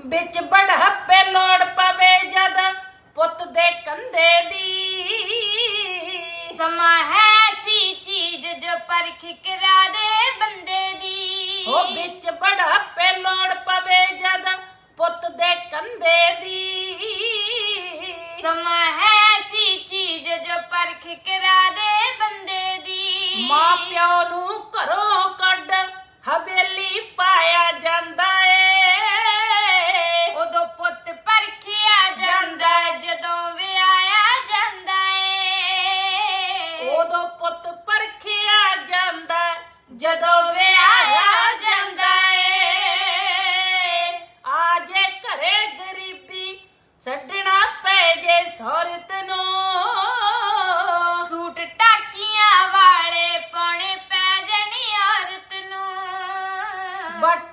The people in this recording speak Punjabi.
ਵਿੱਚ ਬੜਹੱਪੇ ਲੋੜ ਪਵੇ ਜਦ ਪੁੱਤ ਦੇ ਕੰਧੇ ਦੀ। ਸਮਾਂ ਹੈ ਸੀ ਚੀਜ਼ ਜੋ ਪਰਖ ਕਰਾ ਦੇ ਬੰਦੇ ਦੀ। ਉਹ ਵਿੱਚ ਬੜਹੱਪੇ ਲੋੜ ਪਵੇ ਜਦ ਪੁੱਤ ਦੇ ਕੰਧੇ ਦੀ। ਸਮਾਂ ਹੈ ਸੀ ਚੀਜ਼ ਜੋ ਪਰਖ ਕਰਾ ਦੇ ਬੰਦੇ ਦੀ। ਮਾਂ ਪਿਓ ਨੂੰ ਸਾਰੇ ਤੈਨੂੰ। ਸੂਟ ਟਾਕੀਆਂ ਵਾਲੇ ਪਾਉਣੇ ਪੈ ਜਣੀ ਔਰਤ ਨੂੰ। ਬਟ